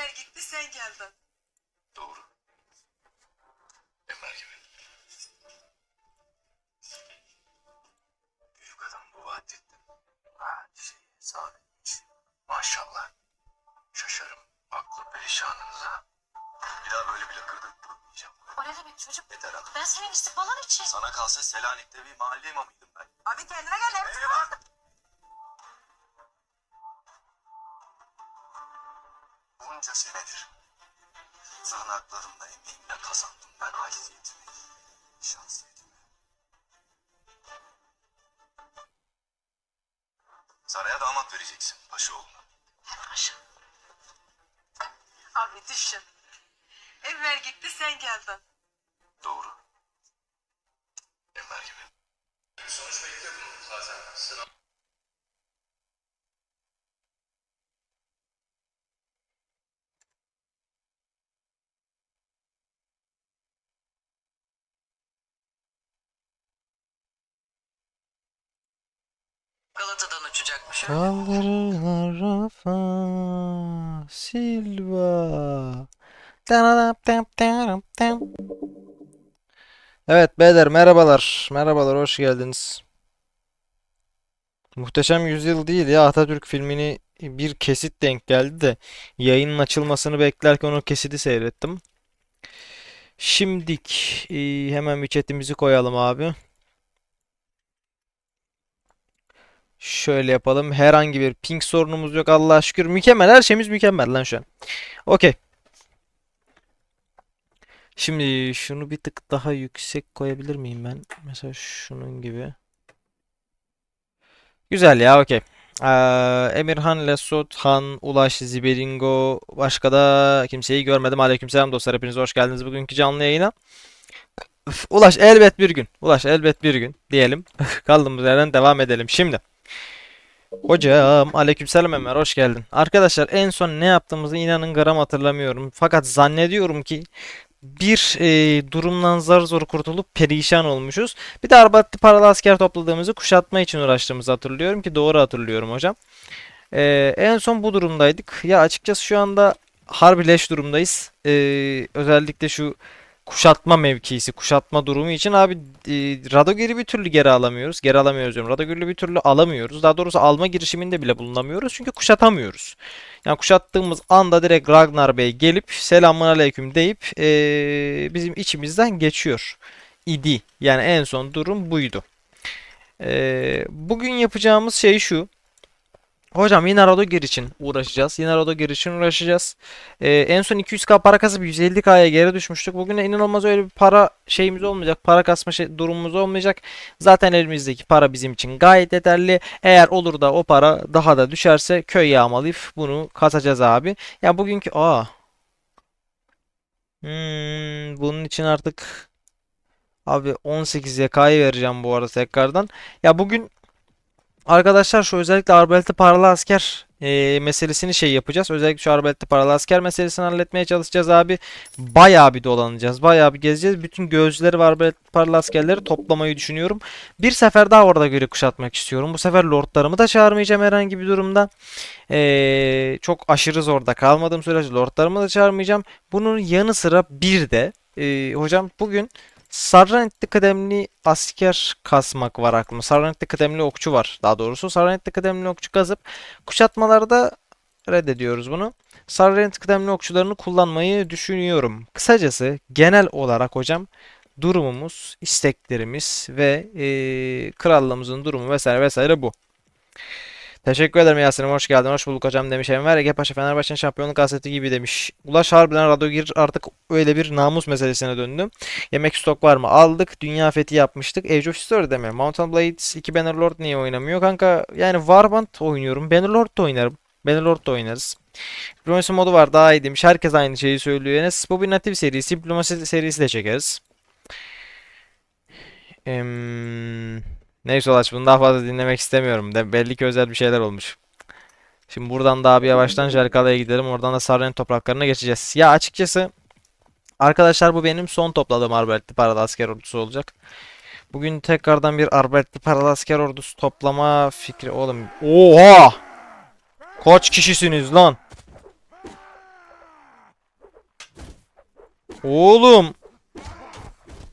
Enver gitti sen geldin. Doğru. Enver gibi. Büyük adam bu Vahdettin. Ha şey sabitmiş. Maşallah. Şaşarım. Aklı perişanınıza. Bir daha böyle bir lakırdı durmayacağım. O ne demek çocuk? Yeter hanım. Ben senin istikbalın için. Sana kalsa Selanik'te bir mahalle imamıydım ben. Abi kendine gel. hep- Bunca senedir tırnaklarımla emeğimle kazandım ben haysiyetimi, şahsiyetimi. Saraya damat vereceksin Paşaoğlu'na. Paşa. Abi düşün. Enver gitti sen geldin. Doğru. Enver gibi. Sonuç bekliyordum zaten. Sınav. Galata'dan uçacakmış. Kaldırırlar Rafa Silva. Evet beyler merhabalar. Merhabalar hoş geldiniz. Muhteşem Yüzyıl değil ya Atatürk filmini bir kesit denk geldi de yayının açılmasını beklerken o kesiti seyrettim. Şimdik e, hemen bir chatimizi koyalım abi. Şöyle yapalım. Herhangi bir ping sorunumuz yok Allah'a şükür. Mükemmel. Her şeyimiz mükemmel lan şu an. Okey. Şimdi şunu bir tık daha yüksek koyabilir miyim ben? Mesela şunun gibi. Güzel ya okey. Ee, Emirhan, Lesot, Han, Ulaş, Ziberingo. Başka da kimseyi görmedim. Aleykümselam dostlar. Hepiniz hoş geldiniz bugünkü canlı yayına. Ulaş elbet bir gün. Ulaş elbet bir gün diyelim. Kaldığımız yerden devam edelim. Şimdi. Hocam aleykümselam Ömer hoş geldin. Arkadaşlar en son ne yaptığımızı inanın gram hatırlamıyorum. Fakat zannediyorum ki bir e, durumdan zar zor kurtulup perişan olmuşuz. Bir de arbaletli paralı asker topladığımızı kuşatma için uğraştığımızı hatırlıyorum ki doğru hatırlıyorum hocam. E, en son bu durumdaydık. Ya açıkçası şu anda harbi leş durumdayız. E, özellikle şu kuşatma mevkisi, kuşatma durumu için abi e, Radogir'i bir türlü geri alamıyoruz. Geri alamıyoruz diyorum. Radogir'i bir türlü alamıyoruz. Daha doğrusu alma girişiminde bile bulunamıyoruz. Çünkü kuşatamıyoruz. Yani kuşattığımız anda direkt Ragnar Bey gelip selamun aleyküm deyip e, bizim içimizden geçiyor. idi. Yani en son durum buydu. E, bugün yapacağımız şey şu. Hocam yine Radogir için uğraşacağız. Yine Radogir için uğraşacağız. Ee, en son 200k para kasıp 150k'ya geri düşmüştük. Bugün inanılmaz öyle bir para şeyimiz olmayacak. Para kasma şey, durumumuz olmayacak. Zaten elimizdeki para bizim için gayet yeterli. Eğer olur da o para daha da düşerse köy yağmalayıp bunu kasacağız abi. Ya bugünkü aa. Hmm, bunun için artık abi 18 YK'yı vereceğim bu arada tekrardan. Ya bugün Arkadaşlar şu özellikle arbaletli paralı asker e, meselesini şey yapacağız. Özellikle şu arbaletli paralı asker meselesini halletmeye çalışacağız abi. Bayağı bir dolanacağız. Bayağı bir gezeceğiz. Bütün gözleri ve arbaletli paralı askerleri toplamayı düşünüyorum. Bir sefer daha orada göre kuşatmak istiyorum. Bu sefer lordlarımı da çağırmayacağım herhangi bir durumda. E, çok aşırı zorda kalmadığım sürece lordlarımı da çağırmayacağım. Bunun yanı sıra bir de e, hocam bugün Sarranetli kıdemli asker kasmak var aklımda. Sarranetli kıdemli okçu var daha doğrusu. Sarranetli kıdemli okçu kazıp kuşatmalarda reddediyoruz bunu. Sarranet kıdemli okçularını kullanmayı düşünüyorum. Kısacası genel olarak hocam durumumuz, isteklerimiz ve eee, krallığımızın durumu vesaire vesaire bu. Teşekkür ederim Yasin'im. Hoş geldin. Hoş bulduk hocam demiş. Enver Ege Paşa Fenerbahçe'nin şampiyonluk hasreti gibi demiş. Ulaş harbiden Radogir artık öyle bir namus meselesine döndü. Yemek stok var mı? Aldık. Dünya fethi yapmıştık. Age of History deme. Mountain Blades 2 Bannerlord niye oynamıyor? Kanka yani Warband oynuyorum. Bannerlord da oynarım. Bannerlord da oynarız. Diplomasi modu var daha iyi demiş. Herkes aynı şeyi söylüyor. Enes bu bir natif serisi. Diplomasi serisi de çekeriz. Em, Neyse Ulaş bunu daha fazla dinlemek istemiyorum. De belli ki özel bir şeyler olmuş. Şimdi buradan daha bir yavaştan Jelkala'ya gidelim. Oradan da Sarren topraklarına geçeceğiz. Ya açıkçası arkadaşlar bu benim son topladığım arbaletli paralı asker ordusu olacak. Bugün tekrardan bir arbaletli paralı asker ordusu toplama fikri oğlum. Oha! Kaç kişisiniz lan? Oğlum.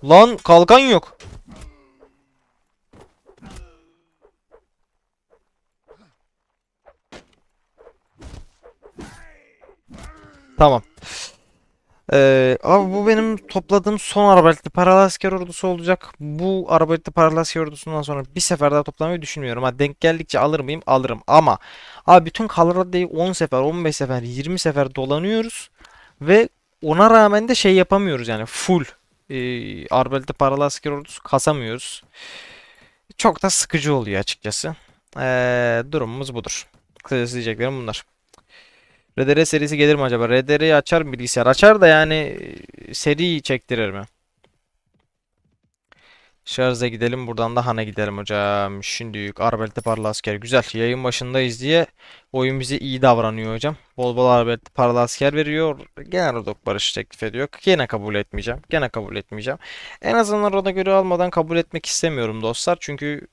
Lan kalkan yok. Tamam. Ee, abi bu benim topladığım son arabalıklı paralı asker ordusu olacak. Bu arabalıklı paralı asker ordusundan sonra bir sefer daha toplamayı düşünmüyorum. Ha denk geldikçe alır mıyım? Alırım. Ama abi bütün Colorado'yu 10 sefer, 15 sefer, 20 sefer dolanıyoruz ve ona rağmen de şey yapamıyoruz yani full e, arbaletli paralı asker ordusu kasamıyoruz. Çok da sıkıcı oluyor açıkçası. Ee, durumumuz budur. Kısacası diyeceklerim bunlar. RDR serisi gelir mi acaba? RDR'yi açar mı bilgisayar? Açar da yani e, seri çektirir mi? Şarj'a gidelim. Buradan da Han'a gidelim hocam. Şimdi Arbelte Parla Asker. Güzel. Yayın başındayız diye oyun bize iyi davranıyor hocam. Bol bol Arbelte Parla Asker veriyor. Gene Rodok barış teklif ediyor. Gene kabul etmeyeceğim. Gene kabul etmeyeceğim. En azından Rod'a göre almadan kabul etmek istemiyorum dostlar. Çünkü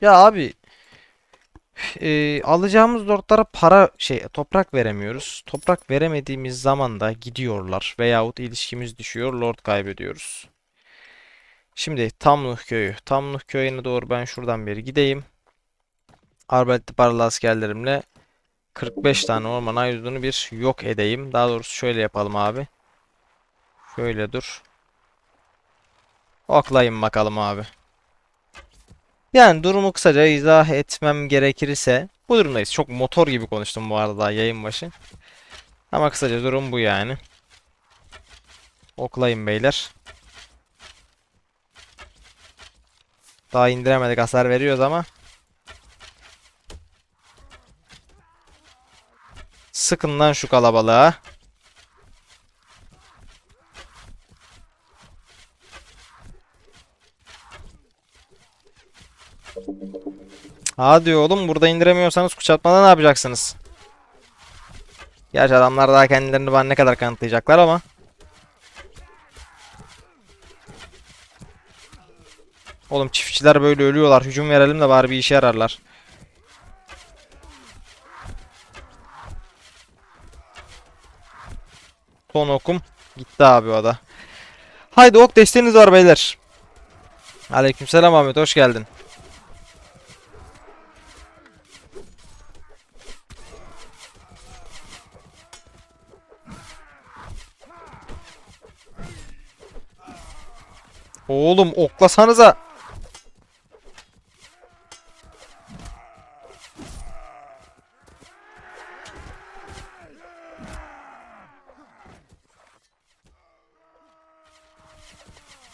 ya abi e, alacağımız lordlara para şey toprak veremiyoruz. Toprak veremediğimiz zaman da gidiyorlar veyahut ilişkimiz düşüyor, lord kaybediyoruz. Şimdi Tamluh köyü. Tamluh köyüne doğru ben şuradan beri gideyim. Arbeletli paralı askerlerimle 45 tane orman aydınını bir yok edeyim. Daha doğrusu şöyle yapalım abi. Şöyle dur. Oklayın bakalım abi. Yani durumu kısaca izah etmem gerekirse bu durumdayız. Çok motor gibi konuştum bu arada yayın başı. Ama kısaca durum bu yani. Oklayın beyler. Daha indiremedik hasar veriyoruz ama. Sıkın lan şu kalabalığa. Hadi oğlum burada indiremiyorsanız kuşatmada ne yapacaksınız? Gerçi adamlar daha kendilerini bana ne kadar kanıtlayacaklar ama. Oğlum çiftçiler böyle ölüyorlar. Hücum verelim de bari bir işe yararlar. Son okum. Gitti abi o da. Haydi ok desteğiniz var beyler. Aleykümselam Ahmet hoş geldin. Oğlum oklasanıza.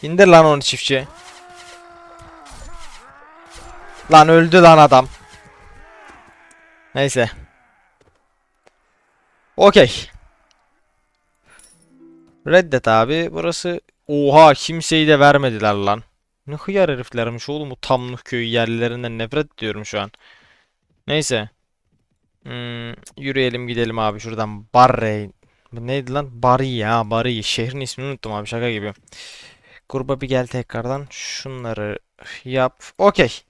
İndir lan onu çiftçi. Lan öldü lan adam. Neyse. Okey. Reddet abi. Burası Oha kimseyi de vermediler lan. Ne hıyar heriflermiş oğlum bu Tamnuh köyü yerlilerinden nefret ediyorum şu an. Neyse. Hmm, yürüyelim gidelim abi şuradan. Barre. Neydi lan? Bari ya Bari. Şehrin ismini unuttum abi şaka gibi. Gruba bir gel tekrardan. Şunları yap. Okey.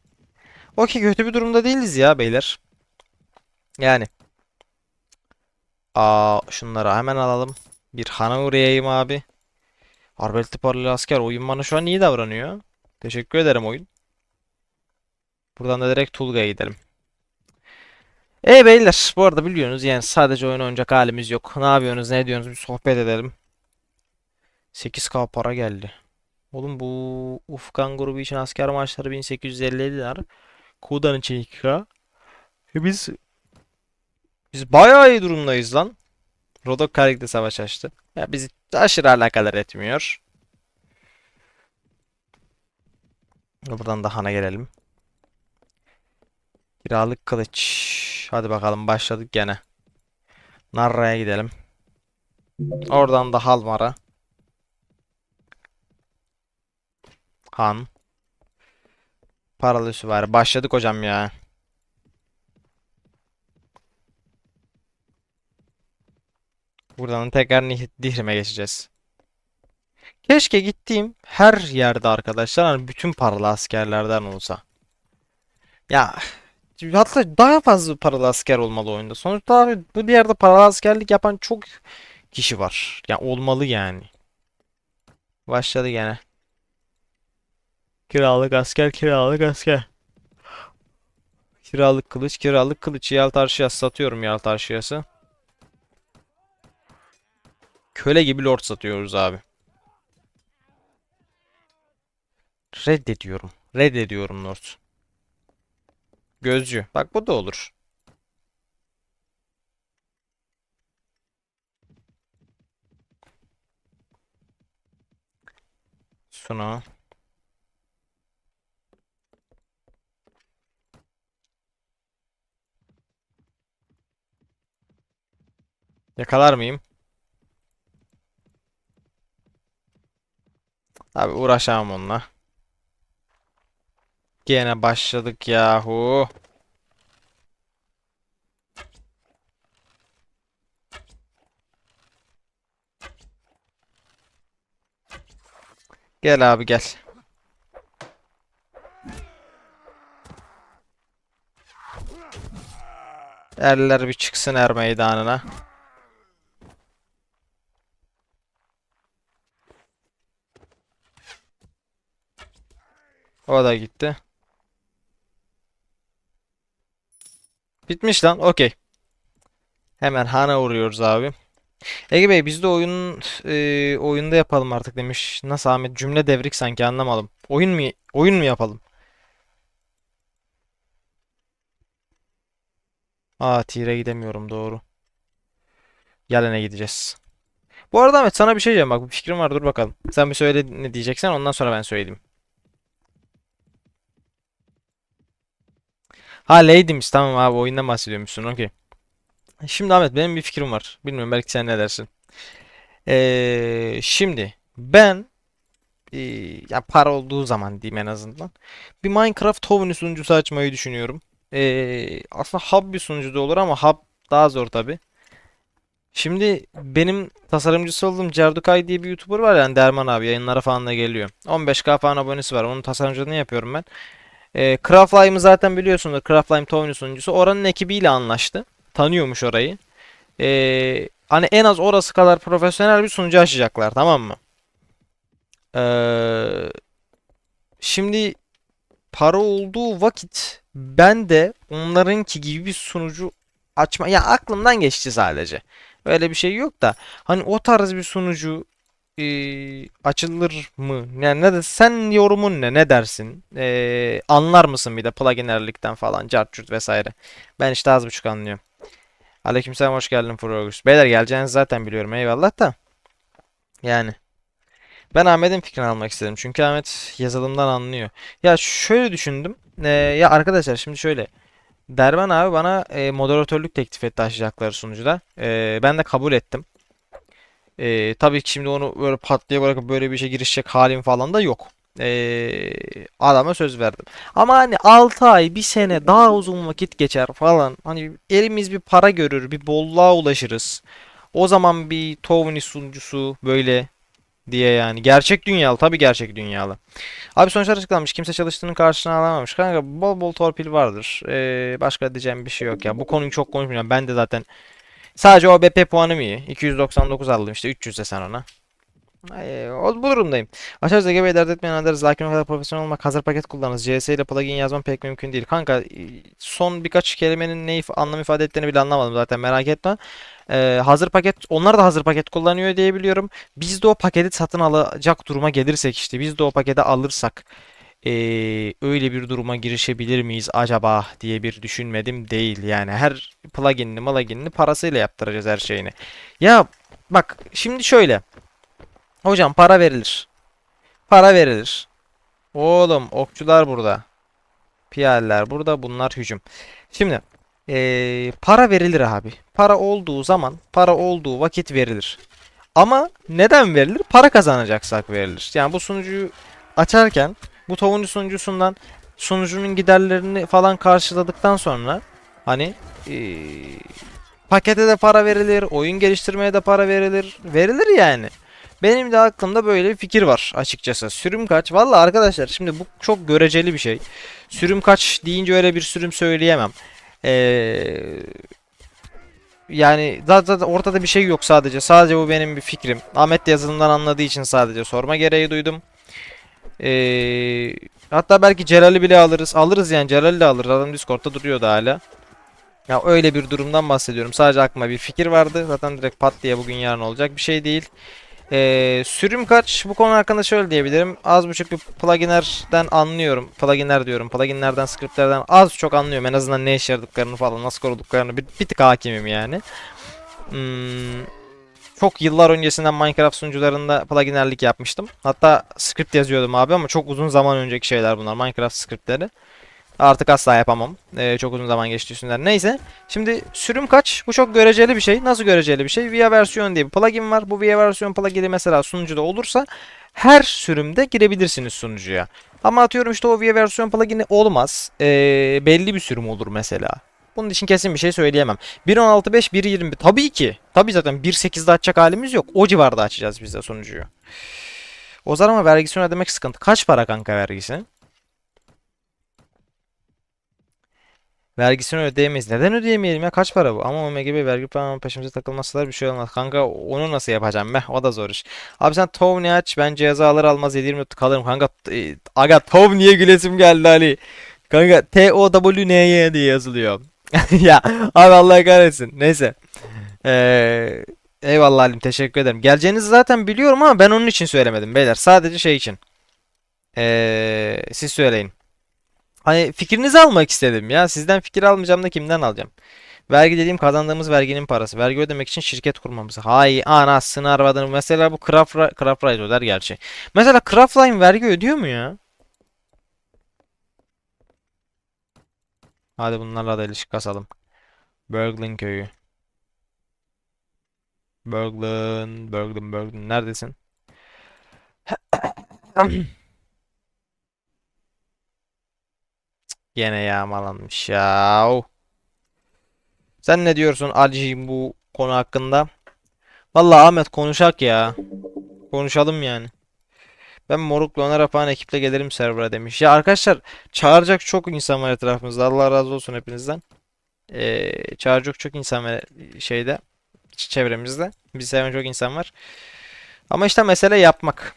Okey kötü bir durumda değiliz ya beyler. Yani. Aa şunları hemen alalım. Bir hana uğrayayım abi. Arbeletli paralı asker oyun bana şu an iyi davranıyor. Teşekkür ederim oyun. Buradan da direkt Tulga'ya gidelim. E beyler bu arada biliyorsunuz yani sadece oyun oynayacak halimiz yok. Ne yapıyorsunuz ne ediyorsunuz bir sohbet edelim. 8k para geldi. Oğlum bu Ufkan grubu için asker maaşları 1857 dinar. Kudan için 2k. E biz biz bayağı iyi durumdayız lan. Rodok Karik'te savaş açtı. Ya bizi aşırı alakadar etmiyor. Buradan da Han'a gelelim. Kiralık kılıç. Hadi bakalım başladık gene. Narra'ya gidelim. Oradan da Halmar'a. Han. Paralı süvari. Başladık hocam ya. Buradan tekrar Dihrim'e geçeceğiz. Keşke gittiğim her yerde arkadaşlar hani bütün paralı askerlerden olsa. Ya hatta daha fazla paralı asker olmalı oyunda. Sonuçta abi bu yerde paralı askerlik yapan çok kişi var. Ya olmalı yani. Başladı gene. Kiralık asker, kiralık asker. Kiralık kılıç, kiralık kılıç. Yal tarşıyası satıyorum yal tarşıyası. Köle gibi lord satıyoruz abi. Reddediyorum. Reddediyorum lord. Gözcü. Bak bu da olur. Suna. Yakalar mıyım? Abi uğraşamam onunla. Gene başladık yahu. Gel abi gel. Erler bir çıksın er meydanına. O da gitti. Bitmiş lan. Okey. Hemen Han'a uğruyoruz abi. Ege Bey biz de oyun e, oyunda yapalım artık demiş. Nasıl Ahmet? Cümle devrik sanki anlamadım. Oyun mu oyun mu yapalım? Aa tire gidemiyorum doğru. Gelene gideceğiz. Bu arada Ahmet sana bir şey diyeceğim bak bir fikrim var dur bakalım. Sen bir söyle ne diyeceksen ondan sonra ben söyleyeyim. Ha Lady'miş tamam abi oyundan bahsediyormuşsun okey. Şimdi Ahmet benim bir fikrim var. Bilmiyorum belki sen ne dersin. Ee, şimdi ben ee, ya para olduğu zaman diyeyim en azından bir Minecraft Town sunucusu açmayı düşünüyorum. Ee, aslında hub bir sunucu da olur ama hub daha zor tabi. Şimdi benim tasarımcısı olduğum Cerdukay diye bir YouTuber var yani Derman abi yayınlara falan da geliyor. 15k falan abonesi var. Onun tasarımcılığını yapıyorum ben. E, Craftlime'ı zaten biliyorsunuz. Craftline Tony sunucusu. Oranın ekibiyle anlaştı. Tanıyormuş orayı. E, hani en az orası kadar profesyonel bir sunucu açacaklar tamam mı? E, şimdi para olduğu vakit ben de onlarınki gibi bir sunucu açma ya aklımdan geçti sadece. Öyle bir şey yok da hani o tarz bir sunucu e, açılır mı? Yani ne de sen yorumun ne? Ne dersin? E, anlar mısın bir de pluginerlikten falan, cart curt vesaire. Ben işte az buçuk anlıyorum. Aleykümselam hoş geldin Frogus. Beyler geleceğinizi zaten biliyorum eyvallah da. Yani. Ben Ahmet'in fikrini almak istedim. Çünkü Ahmet yazılımdan anlıyor. Ya şöyle düşündüm. E, ya arkadaşlar şimdi şöyle. Derman abi bana e, moderatörlük teklif etti açacakları sunucuda. E, ben de kabul ettim. Ee, tabii ki şimdi onu böyle pat diye bırakıp böyle bir işe girişecek halim falan da yok. Ee, adama söz verdim. Ama hani 6 ay, bir sene daha uzun vakit geçer falan. Hani elimiz bir para görür, bir bolluğa ulaşırız. O zaman bir Tony sunucusu böyle diye yani. Gerçek dünyalı, tabii gerçek dünyalı. Abi sonuçlar açıklanmış. Kimse çalıştığının karşılığını alamamış. Kanka bol bol torpil vardır. Ee, başka diyeceğim bir şey yok ya. Bu konuyu çok konuşmayacağım. Ben de zaten Sadece o BP puanım iyi. 299 aldım işte 300 de sen ona. Ay, o, bu durumdayım. Açarız Ege Bey dert etmeyen adarız. Lakin o kadar profesyonel olmak hazır paket kullanırız. CS ile plugin yazmam pek mümkün değil. Kanka son birkaç kelimenin ne if anlam ifade ettiğini bile anlamadım zaten merak etme. Ee, hazır paket onlar da hazır paket kullanıyor diye biliyorum. Biz de o paketi satın alacak duruma gelirsek işte biz de o paketi alırsak ee, öyle bir duruma girişebilir miyiz acaba diye bir düşünmedim değil. Yani her pluginini pluginini parasıyla yaptıracağız her şeyini. Ya bak şimdi şöyle. Hocam para verilir. Para verilir. Oğlum okçular burada. Piyadeler burada bunlar hücum. Şimdi ee, para verilir abi. Para olduğu zaman para olduğu vakit verilir. Ama neden verilir? Para kazanacaksak verilir. Yani bu sunucuyu açarken bu tavuğun sunucusundan sunucunun giderlerini falan karşıladıktan sonra hani ee, pakete de para verilir, oyun geliştirmeye de para verilir. Verilir yani. Benim de aklımda böyle bir fikir var açıkçası. Sürüm kaç? Valla arkadaşlar şimdi bu çok göreceli bir şey. Sürüm kaç deyince öyle bir sürüm söyleyemem. Ee, yani zaten ortada bir şey yok sadece. Sadece bu benim bir fikrim. Ahmet yazılımdan anladığı için sadece sorma gereği duydum. Ee, hatta belki Celal'i bile alırız. Alırız yani Celal'i de alırız. Adam Discord'da duruyordu hala. Ya öyle bir durumdan bahsediyorum. Sadece aklıma bir fikir vardı. Zaten direkt pat diye bugün yarın olacak bir şey değil. Ee, sürüm kaç? Bu konu hakkında şöyle diyebilirim. Az buçuk bir pluginlerden anlıyorum. Pluginler diyorum. Pluginlerden, scriptlerden az çok anlıyorum. En azından ne işe yaradıklarını falan, nasıl koruduklarını bir, bir tık hakimim yani. Hmm, çok yıllar öncesinden Minecraft sunucularında pluginerlik yapmıştım. Hatta script yazıyordum abi ama çok uzun zaman önceki şeyler bunlar. Minecraft scriptleri. Artık asla yapamam. Ee, çok uzun zaman geçti üstünden. Neyse. Şimdi sürüm kaç? Bu çok göreceli bir şey. Nasıl göreceli bir şey? VIA versiyon diye bir plugin var. Bu VIA versiyon plugin'i mesela sunucuda olursa her sürümde girebilirsiniz sunucuya. Ama atıyorum işte o VIA versiyon plugin'i olmaz. Ee, belli bir sürüm olur mesela. Bunun için kesin bir şey söyleyemem. 1.16.5, 1.21 tabii ki. Tabii zaten 1.8'de açacak halimiz yok. O civarda açacağız biz de sunucuyu. O zaman ama vergisini ödemek sıkıntı. Kaç para kanka vergisi? Vergisini ödeyemeyiz. Neden ödeyemeyelim ya? Kaç para bu? Ama Omega Bey vergi falan peşimize takılmasalar bir şey olmaz. Kanka onu nasıl yapacağım be? O da zor iş. Abi sen Tony aç. Ben cihazı alır almaz 7-24 kalırım. Kanka e, aga Tov niye gülesim geldi Ali? Kanka T-O-W-N-Y diye yazılıyor. ya abi Allah kahretsin. Neyse. Ee, eyvallah Halim teşekkür ederim. Geleceğinizi zaten biliyorum ama ben onun için söylemedim beyler. Sadece şey için. Ee, siz söyleyin. Hani fikrinizi almak istedim ya. Sizden fikir almayacağım da kimden alacağım? Vergi dediğim kazandığımız verginin parası. Vergi ödemek için şirket kurmamız. Hay anasını arvadını. Mesela bu Craft, Craft Ride öder gerçi. Mesela Craftline vergi ödüyor mu ya? Hadi bunlarla da ilişki kasalım. Berglin köyü. Berglin, Berglin, Berglin. Neredesin? Gene yağmalanmış ya. Sen ne diyorsun Ali'ciğim bu konu hakkında? Vallahi Ahmet konuşak ya. Konuşalım yani. Ben Moruk'la Öner Apan ekiple gelirim server'a demiş. Ya arkadaşlar çağıracak çok insan var etrafımızda. Allah razı olsun hepinizden. Ee, çağıracak çok insan var şeyde çevremizde. Bizi seven çok insan var. Ama işte mesele yapmak.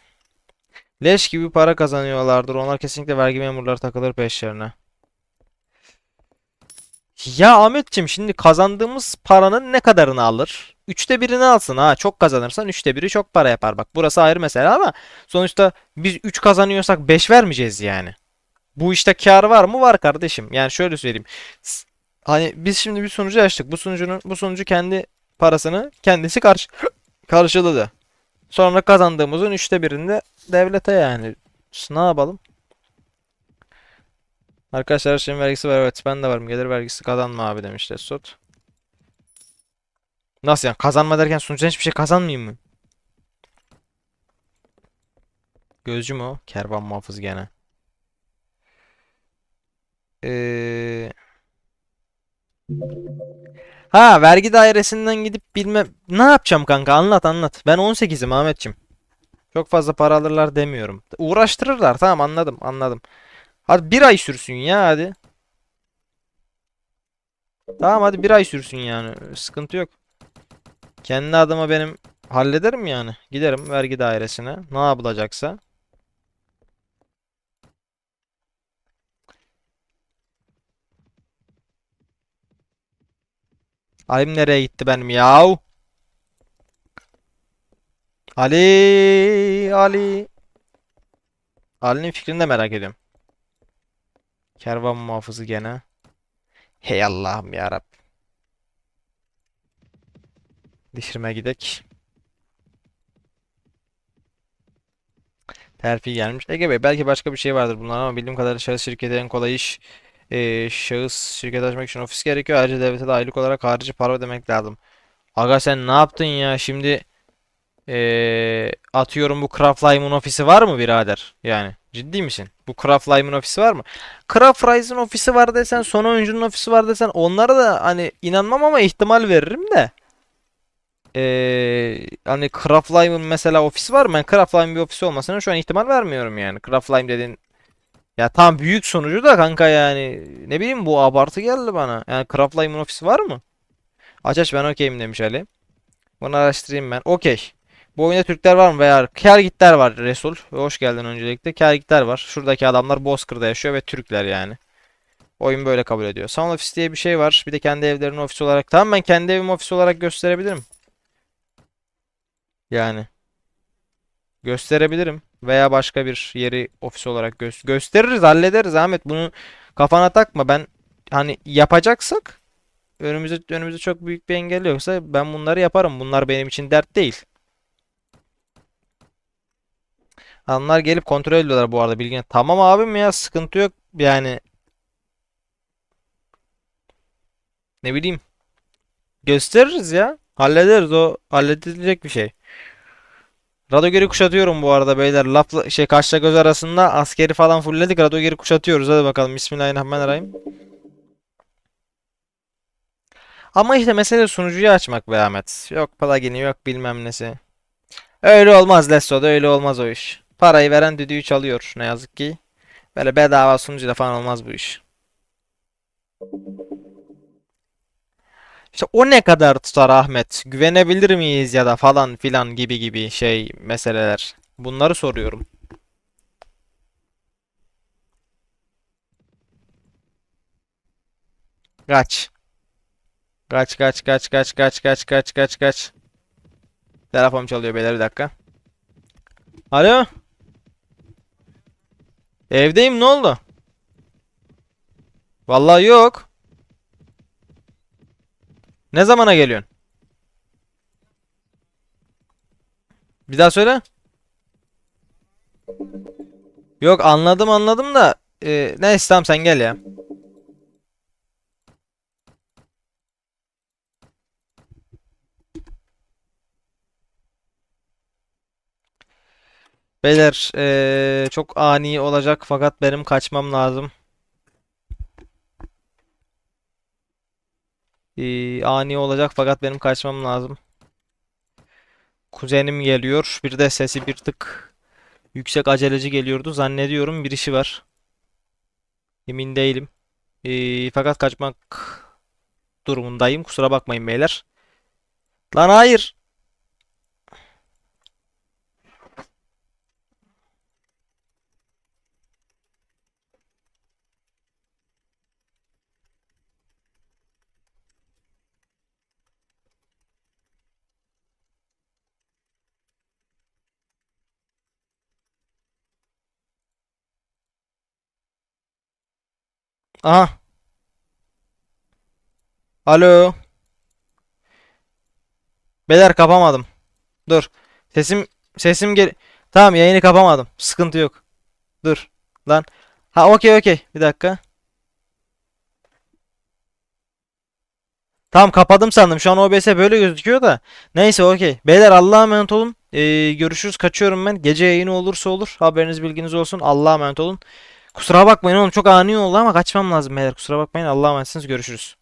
Leş gibi para kazanıyorlardır. Onlar kesinlikle vergi memurları takılır peşlerine. Ya Ahmetciğim şimdi kazandığımız paranın ne kadarını alır? Üçte birini alsın ha. Çok kazanırsan üçte biri çok para yapar. Bak burası ayrı mesele ama sonuçta biz 3 kazanıyorsak 5 vermeyeceğiz yani. Bu işte kar var mı? Var kardeşim. Yani şöyle söyleyeyim. Hani biz şimdi bir sunucu açtık. Bu sunucunun bu sunucu kendi parasını kendisi karşı karşıladı. Sonra kazandığımızın üçte birini de devlete yani. Ne yapalım? Arkadaşlar şeyin vergisi var evet ben de varım gelir vergisi kazanma abi demiş Desot. Nasıl yani kazanma derken sunucudan hiçbir şey kazanmayayım mı? Gözcü mü o? Kervan muhafız gene. Ee... Ha vergi dairesinden gidip bilmem ne yapacağım kanka anlat anlat. Ben 18'im Ahmetçim. Çok fazla para alırlar demiyorum. Uğraştırırlar tamam anladım anladım. Hadi bir ay sürsün ya hadi. Tamam hadi bir ay sürsün yani. Sıkıntı yok. Kendi adıma benim hallederim yani. Giderim vergi dairesine. Ne yapılacaksa. Alim nereye gitti benim yahu? Ali Ali Ali'nin fikrini de merak ediyorum. Kervan muhafızı gene. Hey Allah'ım ya Rabbim. Dişirme gidek. Terfi gelmiş. Ege Bey belki başka bir şey vardır bunlar ama bildiğim kadarıyla şahıs şirketi en kolay iş. Ee, şahıs şirket açmak için ofis gerekiyor. Ayrıca devlete de aylık olarak harici para ödemek lazım. Aga sen ne yaptın ya? Şimdi ee, atıyorum bu Craftline'ın ofisi var mı birader? Yani ciddi misin? Bu Craftline'ın ofisi var mı? Craft Rise'ın ofisi var desen, son oyuncunun ofisi var desen onlara da hani inanmam ama ihtimal veririm de. Ee, hani Craftline'ın mesela ofisi var mı? Ben Craftline'ın bir ofisi olmasına şu an ihtimal vermiyorum yani. Craftline dediğin ya tam büyük sonucu da kanka yani ne bileyim bu abartı geldi bana. Yani Craftline'ın ofisi var mı? Aç aç ben okeyim demiş Ali. Bunu araştırayım ben. Okey. Bu oyunda Türkler var mı veya Kergitler var Resul. Hoş geldin öncelikle. Kergitler var. Şuradaki adamlar Bozkır'da yaşıyor ve Türkler yani. Oyun böyle kabul ediyor. Sound Office diye bir şey var. Bir de kendi evlerinin ofisi olarak. Tamam ben kendi evim ofisi olarak gösterebilirim. Yani. Gösterebilirim. Veya başka bir yeri ofis olarak gö- gösteririz, hallederiz Ahmet. Bunu kafana takma. Ben hani yapacaksak önümüzde önümüzde çok büyük bir engel yoksa ben bunları yaparım. Bunlar benim için dert değil. Onlar gelip kontrol ediyorlar bu arada bilgin. Tamam abim ya sıkıntı yok. Yani ne bileyim. Gösteririz ya. Hallederiz o halledilecek bir şey. Radogeri kuşatıyorum bu arada beyler. Lafla şey kaşla göz arasında askeri falan fullledik. Radogeri kuşatıyoruz. Hadi bakalım. Bismillahirrahmanirrahim. Ama işte mesele sunucuyu açmak be Ahmet. Yok plugin'i yok bilmem nesi. Öyle olmaz Lesso'da öyle olmaz o iş. Parayı veren düdüğü çalıyor ne yazık ki. Böyle bedava sunucuyla falan olmaz bu iş. İşte o ne kadar tutar Ahmet? Güvenebilir miyiz ya da falan filan gibi gibi şey meseleler. Bunları soruyorum. Kaç. Kaç kaç kaç kaç kaç kaç kaç kaç kaç. Telefon çalıyor beyler bir dakika. Alo. Evdeyim ne oldu? Vallahi yok. Ne zamana geliyorsun? Bir daha söyle. Yok anladım anladım da e, neyse tamam sen gel ya. Beyler e, çok ani olacak fakat benim kaçmam lazım. E, ani olacak fakat benim kaçmam lazım. Kuzenim geliyor. Bir de sesi bir tık yüksek aceleci geliyordu. Zannediyorum bir işi var. Emin değilim. E, fakat kaçmak durumundayım. Kusura bakmayın beyler. Lan hayır. Aha. Alo. Beyler kapamadım. Dur. Sesim sesim gel. Tamam yayını kapamadım. Sıkıntı yok. Dur. Lan. Ha okey okey. Bir dakika. Tamam kapadım sandım. Şu an OBS böyle gözüküyor da. Neyse okey. Beyler Allah'a emanet olun. Ee, görüşürüz. Kaçıyorum ben. Gece yayını olursa olur. Haberiniz bilginiz olsun. Allah'a emanet olun. Kusura bakmayın oğlum çok ani oldu ama kaçmam lazım beyler. Kusura bakmayın. Allah'a emanetsiniz. Görüşürüz.